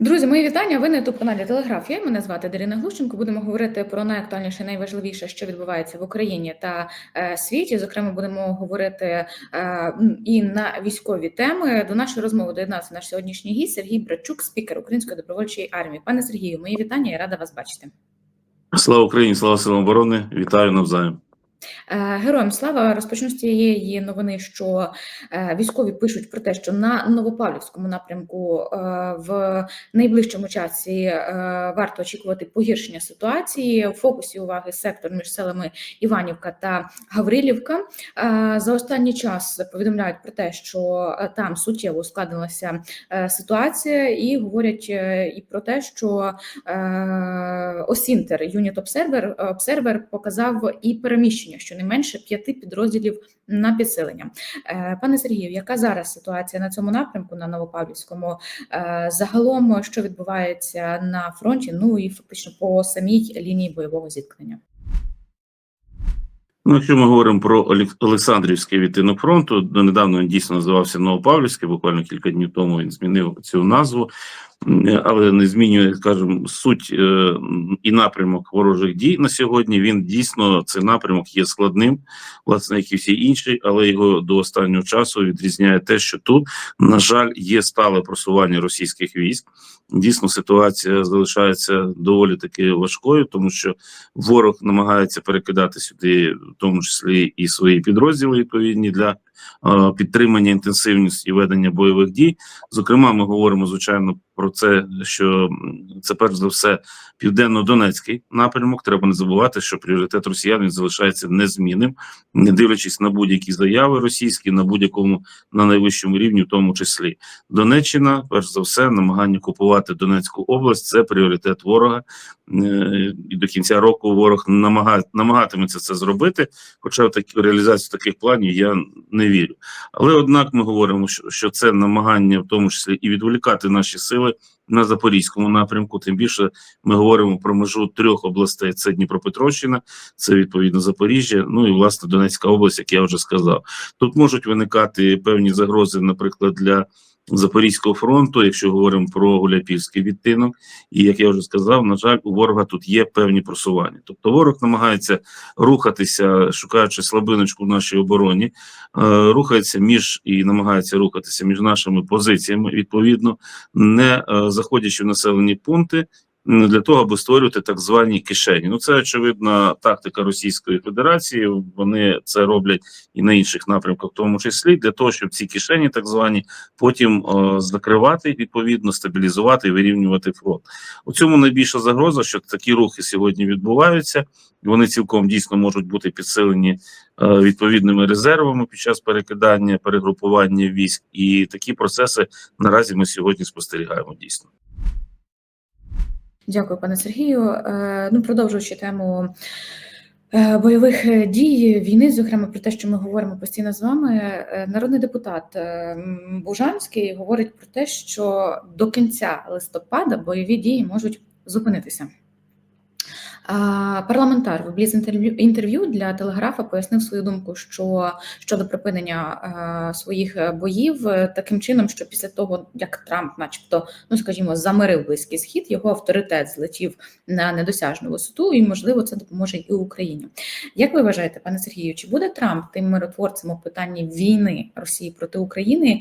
Друзі, мої вітання. Ви на youtube каналі Телеграфія. Мене звати Дарина Глущенко. Будемо говорити про найактуальніше, найважливіше, що відбувається в Україні та е, світі. Зокрема, будемо говорити е, і на військові теми. До нашої розмови доєднався наш сьогоднішній гість Сергій Брачук, спікер Української добровольчої армії. Пане Сергію, мої вітання. Я рада вас бачити. Слава Україні, слава силам оборони! Вітаю навзаєм. Е, Героям слава розпочну з цієї новини, що е, військові пишуть про те, що на Новопавлівському напрямку е, в найближчому часі варто очікувати погіршення ситуації. У фокусі уваги сектор між селами Іванівка та Гаврилівка. За останній час повідомляють про те, що там суттєво ускладнилася е, ситуація, і говорять і про те, що Осінтер Observer, Observer показав і переміщення щонайменше п'яти підрозділів на підсилення. Е, Пане Сергію, яка зараз ситуація на цьому напрямку на Новопавлівському? Е, Загалом, що відбувається на фронті? Ну і фактично по самій лінії бойового зіткнення. Ну, якщо ми говоримо про Олек- Олександрівський відтинок фронту, донедавна він дійсно називався Новопавлівський, буквально кілька днів тому він змінив цю назву, але не змінює, скажімо, суть е, і напрямок ворожих дій на сьогодні. Він дійсно цей напрямок є складним, власне, як і всі інші, але його до останнього часу відрізняє те, що тут, на жаль, є стале просування російських військ. Дійсно, ситуація залишається доволі таки важкою, тому що ворог намагається перекидати сюди, в тому числі і свої підрозділи відповідні для е, підтримання інтенсивності ведення бойових дій. Зокрема, ми говоримо звичайно про це, що це перш за все південно-донецький напрямок. Треба не забувати, що пріоритет росіян залишається незмінним, не дивлячись на будь-які заяви російські, на будь-якому на найвищому рівні, в тому числі Донеччина, перш за все, намагання купувати Донецьку область це пріоритет ворога. Е, І до кінця року ворог намага, намагатиметься це зробити. Хоча в такі реалізацію таких планів я не вірю. Але однак ми говоримо, що, це намагання, в тому числі і відволікати наші сили на запорізькому напрямку. Тим більше ми говоримо про межу трьох областей: це Дніпропетровщина, це відповідно Запоріжжя, ну і власне Донецька область, як я вже сказав. Тут можуть виникати певні загрози, наприклад, для. Запорізького фронту, якщо говоримо про Гуляпільський відтинок, і як я вже сказав, на жаль, у ворога тут є певні просування. Тобто ворог намагається рухатися, шукаючи слабиночку в нашій обороні, е, рухається між і намагається рухатися між нашими позиціями, відповідно, не е, заходячи в населені пункти. Для того аби створювати так звані кишені, ну це очевидна тактика Російської Федерації. Вони це роблять і на інших напрямках, в тому числі для того, щоб ці кишені, так звані, потім е, закривати відповідно, стабілізувати і вирівнювати фронт. У цьому найбільша загроза, що такі рухи сьогодні відбуваються. Вони цілком дійсно можуть бути підсилені е, відповідними резервами під час перекидання, перегрупування військ, і такі процеси наразі ми сьогодні спостерігаємо дійсно. Дякую, пане Сергію. Е, Ну, продовжуючи тему е, бойових е, дій, війни, зокрема про те, що ми говоримо постійно з вами, народний депутат Бужанський говорить про те, що до кінця листопада бойові дії можуть зупинитися. Парламентар в бліз інтерв'ю для телеграфа пояснив свою думку, що щодо припинення своїх е, боїв е, таким чином, що після того, як Трамп, начебто, ну скажімо, замирив близький схід, його авторитет злетів на недосяжну висоту, і можливо це допоможе і Україні. Як ви вважаєте, пане Сергію, чи буде Трамп тим миротворцем у питанні війни Росії проти України?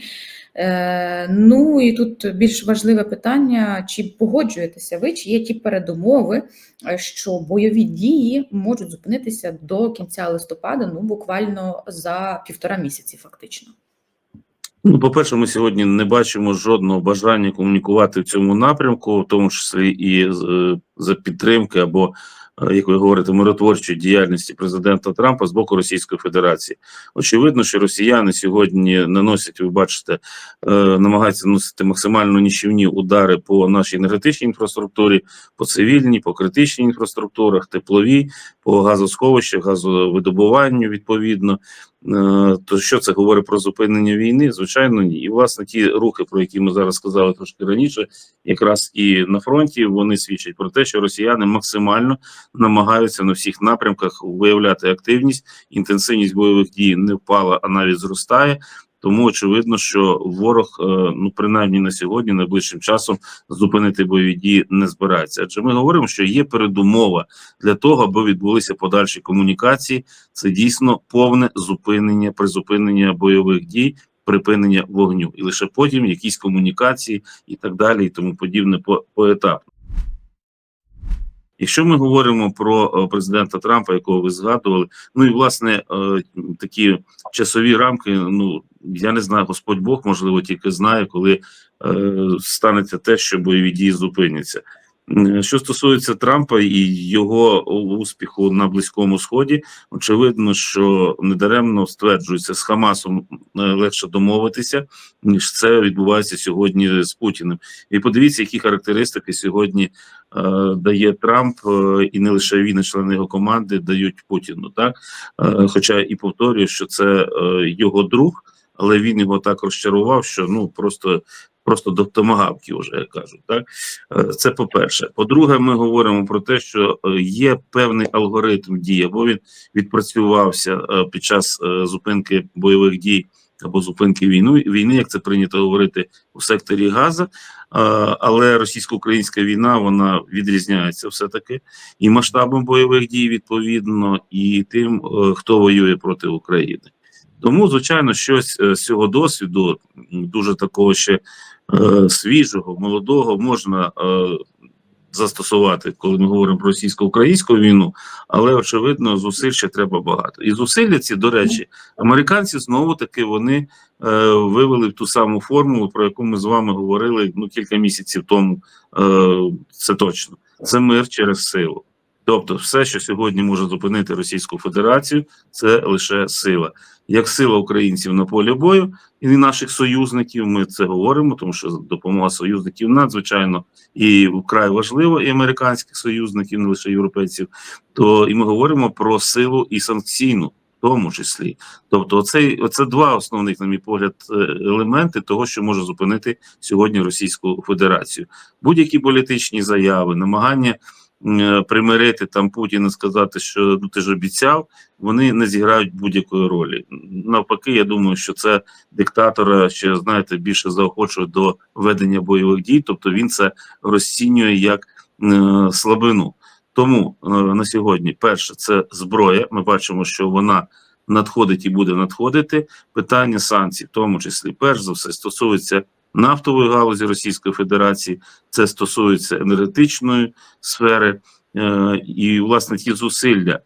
Е, ну і тут більш важливе питання: чи погоджуєтеся ви, чи є ті передумови, е, бойові дії можуть зупинитися до кінця листопада, ну буквально за півтора місяці, фактично. Ну, по-перше, ми сьогодні не бачимо жодного бажання комунікувати в цьому напрямку, в тому числі і е, за підтримки або, як ви говорите, миротворчої діяльності президента Трампа з боку Російської Федерації. Очевидно, що росіяни сьогодні наносять, ви бачите, е, намагаються наносити максимально нищівні удари по нашій енергетичній інфраструктурі, по цивільній, по критичній інфраструктурах, тепловій, по газосховищах, газовидобуванню відповідно. Е, То що це говорить про зупинення війни? Звичайно, ні. І власне ті рухи, про які ми зараз сказали трошки раніше, якраз і на фронті вони свідчать про те, що росіяни максимально намагаються на всіх напрямках виявляти активність. Інтенсивність бойових дій не впала, а навіть зростає. Тому очевидно, що ворог, е, ну принаймні на сьогодні, найближчим часом зупинити бойові дії не збирається. Адже ми говоримо, що є передумова для того, аби відбулися подальші комунікації. Це дійсно повне зупинення, призупинення бойових дій, припинення вогню, і лише потім якісь комунікації і так далі, і тому подібне по поетапно. Якщо ми говоримо про е, президента Трампа, якого ви згадували, ну і власне е, такі часові рамки, ну я не знаю, Господь Бог, можливо, тільки знає, коли е, станеться те, що бойові дії зупиняться. Що стосується Трампа і його успіху на Близькому Сході, очевидно, що недаремно стверджується з Хамасом е, легше домовитися, ніж це відбувається сьогодні з Путіним. І подивіться, які характеристики сьогодні е, дає Трамп, е, і не лише він, і члени його команди дають Путіну. Так, е, хоча і повторюю, що це е, його друг, але він його так розчарував, що ну просто. Просто до томагавки, вже кажуть, так Е, це по-перше. По-друге, ми говоримо про те, що е, є певний алгоритм дій, або він відпрацювався е, під час зупинки бойових дій або зупинки війну війни, як це прийнято говорити у секторі Газа. Але російсько-українська війна вона відрізняється все таки і масштабом бойових дій відповідно, і тим, хто воює проти України. Тому, звичайно, щось е, з цього досвіду, дуже такого ще е, свіжого, молодого, можна е, застосувати, коли ми говоримо про російсько-українську війну, але очевидно, зусиль ще треба багато. І зусилля ці, до речі, американці знову таки вони вивели ту саму формулу, про яку ми з вами говорили ну кілька місяців тому. Це точно це мир через силу. Тобто, все, що сьогодні може зупинити Російську Федерацію, це лише сила. Як сила українців на полі бою і наших союзників, ми це говоримо, тому що допомога союзників надзвичайно і вкрай важлива, і американських союзників, не лише європейців. То і ми говоримо про силу і санкційну, в тому числі. Тобто, оцей оце два основних, на мій погляд, е, елементи того, що може зупинити сьогодні Російську Федерацію. Будь-які політичні заяви, намагання примирити там Путіна, сказати, що ну ти ж обіцяв, вони не зіграють будь-якої ролі. Навпаки, я думаю, що це диктатора ще знаєте більше заохочує до ведення бойових дій, тобто він це розцінює як е, слабину. Тому е, на сьогодні, перше, це зброя. Ми бачимо, що вона надходить і буде надходити. Питання санкцій, в тому числі, перш за все, стосується нафтової галузі Російської Федерації, це стосується енергетичної сфери е, і власне ті зусилля.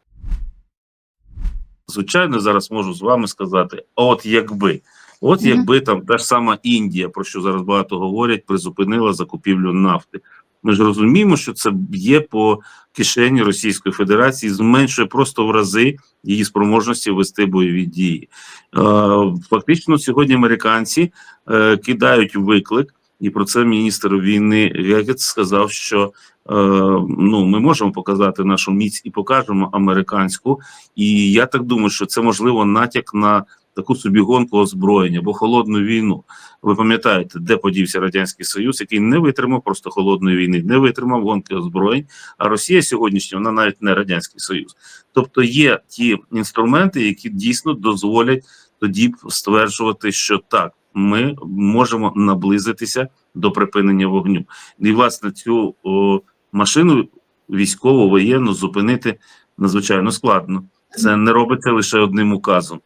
Звичайно, зараз можу з вами сказати: от якби, от якби там та ж сама Індія, про що зараз багато говорять, призупинила закупівлю нафти. Ми ж розуміємо, що це б'є по кишені Російської Федерації, зменшує просто в рази її спроможності вести бойові дії. Е, Фактично, сьогодні американці е, кидають виклик, і про це міністр війни Гегет сказав, що е, ну ми можемо показати нашу міць і покажемо американську. І я так думаю, що це можливо натяк на таку собі гонку озброєння або холодну війну. Ви пам'ятаєте, де подівся радянський союз, який не витримав просто холодної війни, не витримав гонки озброєнь. А Росія сьогоднішня вона навіть не радянський союз. Тобто є ті інструменти, які дійсно дозволять тоді стверджувати, що так. Ми можемо наблизитися до припинення вогню, і власне цю о, машину військову воєнну зупинити надзвичайно складно. Це не робиться лише одним указом.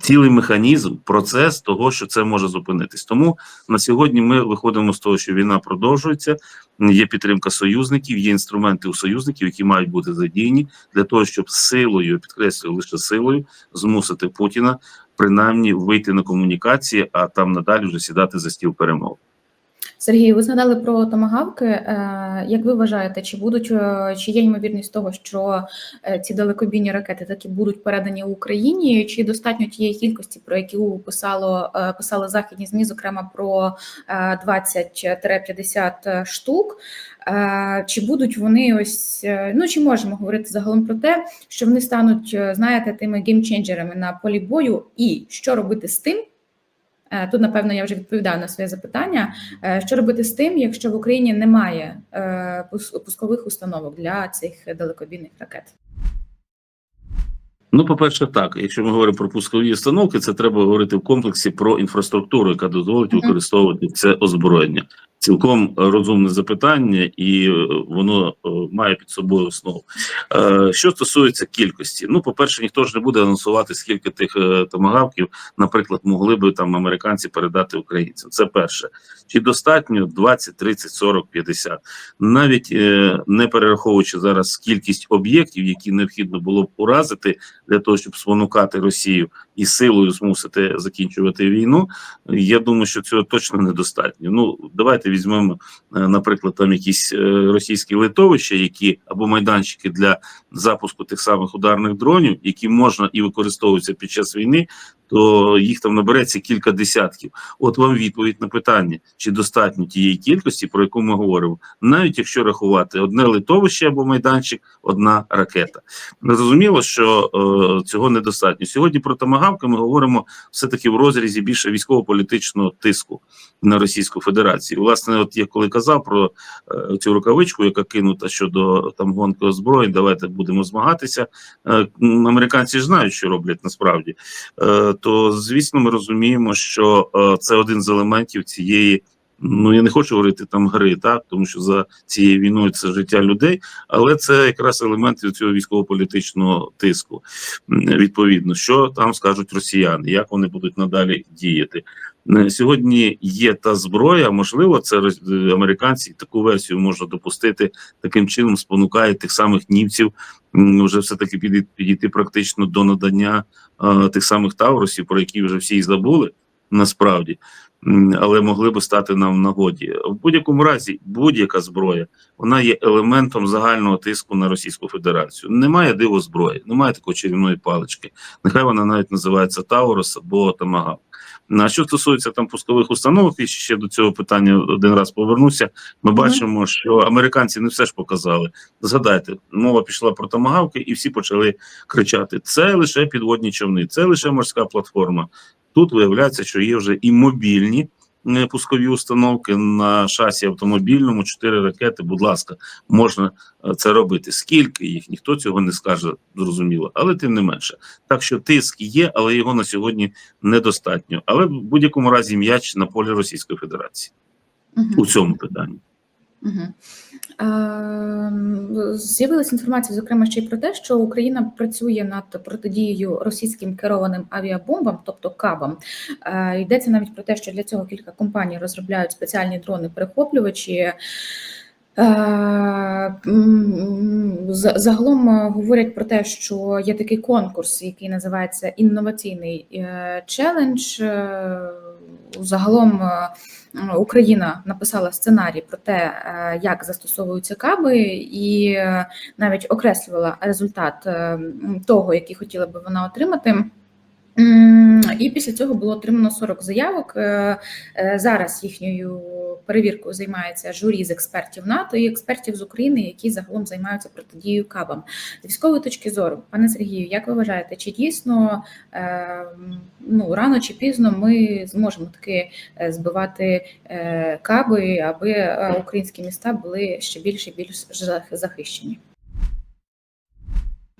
Цілий механізм, процес того, що це може зупинитись. Тому на сьогодні ми виходимо з того, що війна продовжується. Є підтримка союзників, є інструменти у союзників, які мають бути задіяні для того, щоб силою, підкреслюю, лише силою змусити Путіна принаймні вийти на комунікації, а там надалі вже сідати за стіл перемов. Сергій, ви згадали про томагавки. Е, Як ви вважаєте, чи будуть е, чи є ймовірність того, що е, ці далекобійні ракети таки будуть передані Україні? Чи достатньо тієї кількості, про яку писало писали західні змі, зокрема про е, 20-50 штук? Чи будуть вони ось ну чи можемо говорити загалом про те, що вони стануть, знаєте, тими геймченджерами на полі бою, і що робити з тим? Е, Тут, напевно, я вже відповідаю на своє запитання. Е, Що робити з тим, якщо в Україні немає е, пускових установок для цих далекобійних ракет? Ну, по-перше, так. Якщо ми говоримо про пускові установки, це треба говорити в комплексі про інфраструктуру, яка дозволить використовувати це озброєння. Цілком розумне запитання, і е, воно е, має під собою основу. Е, Що стосується кількості, ну, по-перше, ніхто ж не буде анонсувати, скільки тих томагавків, наприклад, могли би там американці передати українцям. Це перше. Чи достатньо 20, 30, 40, 50? Навіть не перераховуючи зараз кількість об'єктів, які необхідно було б уразити для того, щоб спонукати Росію і силою змусити закінчувати війну. Я думаю, що цього точно недостатньо. Ну давайте візьмемо, е, наприклад, там якісь е, російські литовища, які або майданчики для запуску тих самих ударних дронів, які можна і використовуються під час війни. То їх там набереться кілька десятків. От вам відповідь на питання, чи достатньо тієї кількості, про яку ми говоримо, навіть якщо рахувати одне литовище або майданчик, одна ракета. Зрозуміло, що е, цього недостатньо. Сьогодні про томагавки ми говоримо все-таки в розрізі більше військово-політичного тиску на Російську Федерацію. Власне, от я коли казав про е, цю рукавичку, яка кинута щодо там гонки озброєнь, давайте будемо змагатися. Е, американці ж знають, що роблять насправді. Е, то звісно, ми розуміємо, що е, це один з елементів цієї. Ну я не хочу говорити там гри, так тому що за цією війною це життя людей, але це якраз елемент цього військово-політичного тиску. Відповідно, що там скажуть росіяни, як вони будуть надалі діяти. Сьогодні є та зброя, можливо, це е, американці таку версію можна допустити таким чином, спонукає тих самих німців вже все таки підійти, підійти практично до надання е, тих самих Тавросів, про які вже всі й забули насправді, але могли би стати нам в нагоді. В будь-якому разі, будь-яка зброя вона є елементом загального тиску на Російську Федерацію. Немає диво зброї, немає такої чарівної палички. Нехай вона навіть називається Таурос або Тамагав. На що стосується там пускових установок, і ще до цього питання один раз повернуся. Ми бачимо, що американці не все ж показали. Згадайте, мова пішла про томагавки, і всі почали кричати: це лише підводні човни, це лише морська платформа. Тут виявляється, що є вже і мобільні пускові установки на шасі автомобільному, чотири ракети. Будь ласка, можна е, це робити. Скільки їх ніхто цього не скаже, зрозуміло, але тим не менше. Так що тиск є, але його на сьогодні недостатньо. Але в будь-якому разі м'яч на полі Російської Федерації угу. у цьому питанні. Мгм. Ем, З'явилася інформація, зокрема, ще й про те, що Україна працює над протидією російським керованим авіабомбам, тобто кабам. Е, Йдеться навіть про те, що для цього кілька компаній розробляють спеціальні дрони-перехоплювачі. Е, Загалом е, говорять про те, що є такий конкурс, який називається інноваційний е, челендж. Загалом Україна написала сценарій про те, як застосовуються каби, і навіть окреслювала результат того, який хотіла би вона отримати. І після цього було отримано 40 заявок. Зараз їхньою перевіркою займається журі з експертів НАТО і експертів з України, які загалом займаються протидією кабам. З військової точки зору, пане Сергію, як ви вважаєте, чи дійсно е, ну рано чи пізно ми зможемо таки е, збивати е, каби, аби е, українські міста були ще більше і більш зах- захищені?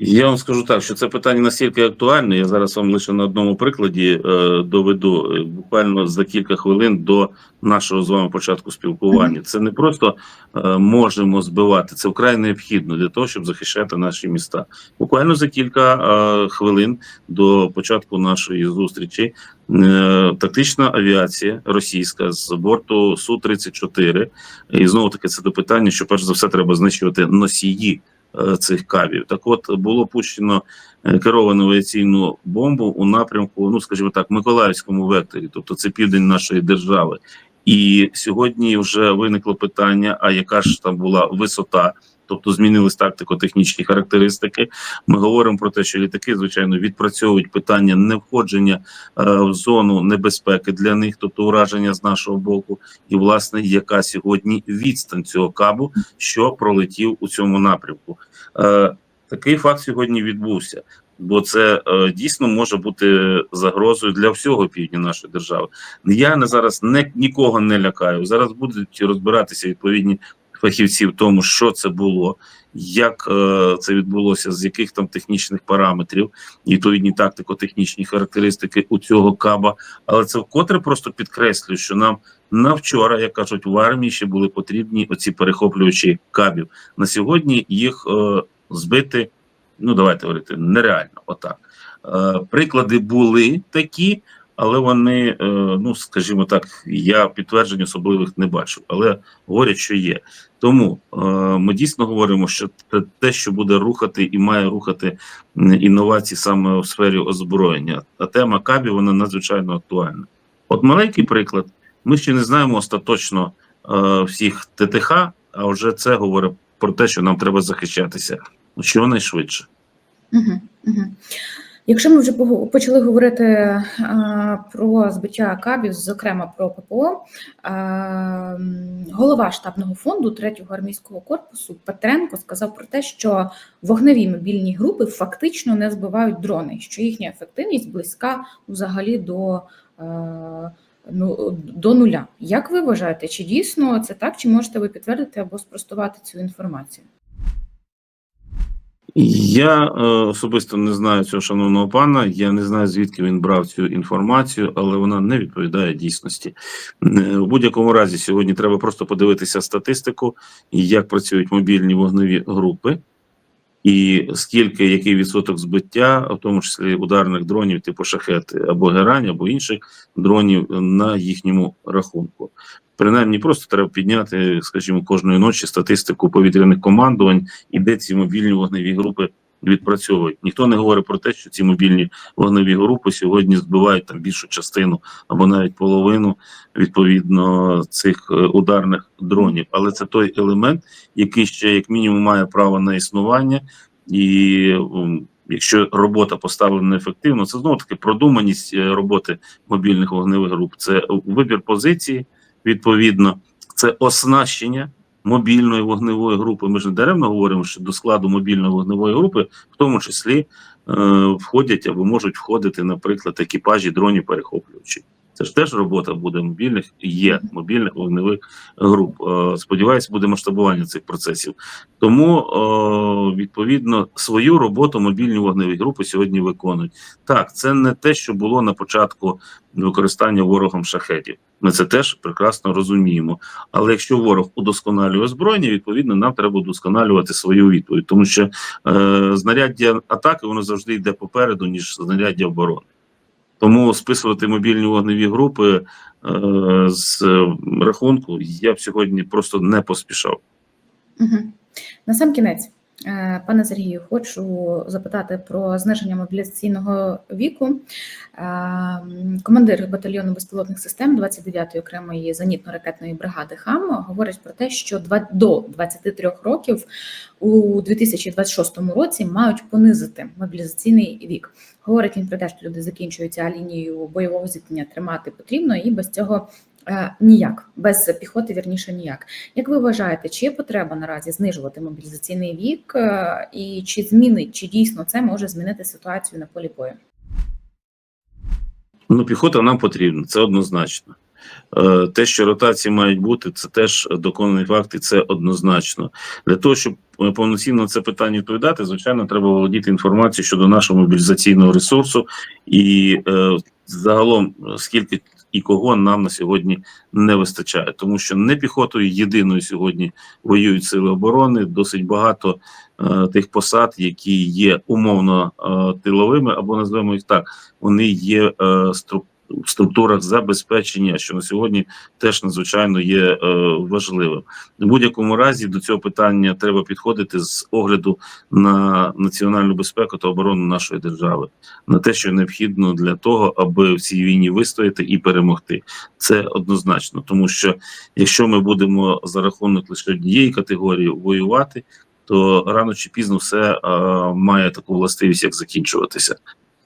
Я вам скажу так, що це питання настільки актуальне. Я зараз вам лише на одному прикладі е, доведу е, буквально за кілька хвилин до нашого з вами початку спілкування. Це не просто е, можемо збивати, це вкрай необхідно для того, щоб захищати наші міста. Буквально за кілька е, хвилин до початку нашої зустрічі. е, Тактична авіація російська з борту су 34 і знову таки це до питання, що перш за все треба знищувати носії цих кабів. Так, от було пущено е, керовану авіаційну бомбу у напрямку, ну скажімо так, Миколаївському векторі, тобто це південь нашої держави. І сьогодні вже виникло питання: а яка ж там була висота? Тобто змінились тактико-технічні характеристики. Ми говоримо про те, що літаки, звичайно, відпрацьовують питання не входження е, в зону небезпеки для них, тобто ураження з нашого боку, і власне яка сьогодні відстань цього кабу, що пролетів у цьому напрямку. Е, такий факт сьогодні відбувся, бо це е, дійсно може бути загрозою для всього півдня нашої держави. Я не зараз не нікого не лякаю. Зараз будуть розбиратися відповідні фахівців тому, що це було, як е, це відбулося, з яких там технічних параметрів, і відповідні тактико-технічні характеристики у цього каба. Але це вкотре просто підкреслює, що нам на вчора, як кажуть, в армії ще були потрібні оці перехоплювачі кабів. На сьогодні їх е, збити, ну давайте говорити, нереально. Отак. Е, приклади були такі, але вони, е, ну скажімо так, я підтверджень особливих не бачу, але говорять, що є. Тому е, ми дійсно говоримо, що те- що буде рухати і має рухати інновації саме у сфері озброєння. А тема кабів вона надзвичайно актуальна. От маленький приклад. Ми ще не знаємо остаточно е, всіх ТТХ, а вже це говорить про те, що нам треба захищатися щонайшвидше. Угу, угу. Якщо ми вже почали говорити про збиття кабів, зокрема про ППО, голова штабного фонду 3-го армійського корпусу Петренко сказав про те, що вогневі мобільні групи фактично не збивають дрони, що їхня ефективність близька взагалі до, е, ну, до нуля. Як ви вважаєте, чи дійсно це так, чи можете ви підтвердити або спростувати цю інформацію? Я е, особисто не знаю цього шановного пана. Я не знаю звідки він брав цю інформацію, але вона не відповідає дійсності. Е, У будь-якому разі сьогодні треба просто подивитися статистику, як працюють мобільні вогневі групи, і скільки який відсоток збиття, в тому числі ударних дронів, типу шахети або герань, або інших дронів на їхньому рахунку. Принаймні, просто треба підняти, скажімо, кожної ночі статистику повітряних командувань і де ці мобільні вогневі групи відпрацьовують. Ніхто не говорить про те, що ці мобільні вогневі групи сьогодні збивають там більшу частину або навіть половину відповідно цих е, ударних дронів. Але це той елемент, який ще як мінімум має право на існування, і якщо робота поставлена ефективно, це знову таки продуманість е, роботи мобільних вогневих груп. Це вибір позиції, відповідно, це оснащення мобільної вогневої групи. Ми ж не даремно говоримо, що до складу мобільної вогневої групи, в тому числі, е, входять або можуть входити, наприклад, екіпажі дронів перехоплювачі. Це ж теж робота буде мобільних, є мобільних вогневих груп. Е, Сподіваюся, буде масштабування цих процесів. Тому е, відповідно свою роботу мобільні вогневі групи сьогодні виконують. Так, це не те, що було на початку використання ворогом шахетів. Ми це теж прекрасно розуміємо. Але якщо ворог удосконалює озброєння, відповідно нам треба удосконалювати свою відповідь, тому що е, знаряддя атаки воно завжди йде попереду, ніж знаряддя оборони. Тому списувати мобільні вогневі групи е, з рахунку я б сьогодні просто не поспішав. Угу. На сам кінець, пане Сергію, хочу запитати про зниження мобілізаційного віку. Е, Командир батальйону безпілотних систем 29-ї окремої зенітно-ракетної бригади ХАМ говорить про те, що до 23 років у 2026 році мають понизити мобілізаційний вік. Говорить він про те, що люди закінчуються а лінію бойового зіткнення тримати потрібно, і без цього е, ніяк, без піхоти вірніше ніяк. Як ви вважаєте, чи є потреба наразі знижувати мобілізаційний вік, е, і чи змінить, чи дійсно це може змінити ситуацію на полі бою? Ну, піхота нам потрібна, це однозначно. Е, Те, що ротації мають бути, це теж доконаний факт, і це однозначно. Для того, щоб е, повноцінно це питання відповідати, звичайно, треба володіти інформацією щодо нашого мобілізаційного ресурсу і е, загалом е, скільки і кого нам на сьогодні не вистачає, тому що не піхотою єдиною сьогодні воюють сили оборони. Досить багато е, тих посад, які є умовно е, тиловими, або назвемо їх так, вони є е, стру- в структурах забезпечення, що на сьогодні теж надзвичайно є е, важливим. В будь-якому разі до цього питання треба підходити з огляду на національну безпеку та оборону нашої держави, на те, що необхідно для того, аби в цій війні вистояти і перемогти. Це однозначно, тому що якщо ми будемо за рахунок лише однієї категорії воювати, то рано чи пізно все е, має таку властивість, як закінчуватися.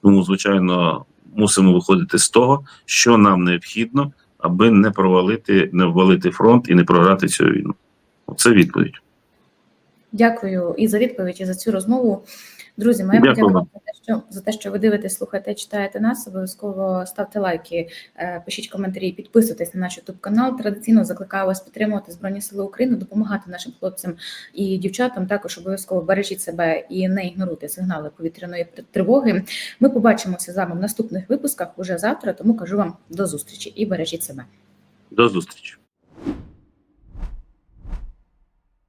Тому, звичайно, мусимо виходити з того, що нам необхідно, аби не провалити, не ввалити фронт і не програти цю війну. Це відповідь. Дякую і за відповідь, і за цю розмову. Друзі, моя подяка вам. за те, що за те, що ви дивитесь, слухаєте, читаєте нас. Обов'язково ставте лайки, е, пишіть коментарі, підписуйтесь на наш YouTube канал. Традиційно закликаю вас підтримувати Збройні Сили України, допомагати нашим хлопцям і дівчатам. Також обов'язково бережіть себе і не ігноруйте сигнали повітряної тривоги. Ми побачимося з вами в наступних випусках уже завтра. Тому кажу вам до зустрічі і бережіть себе. До зустрічі.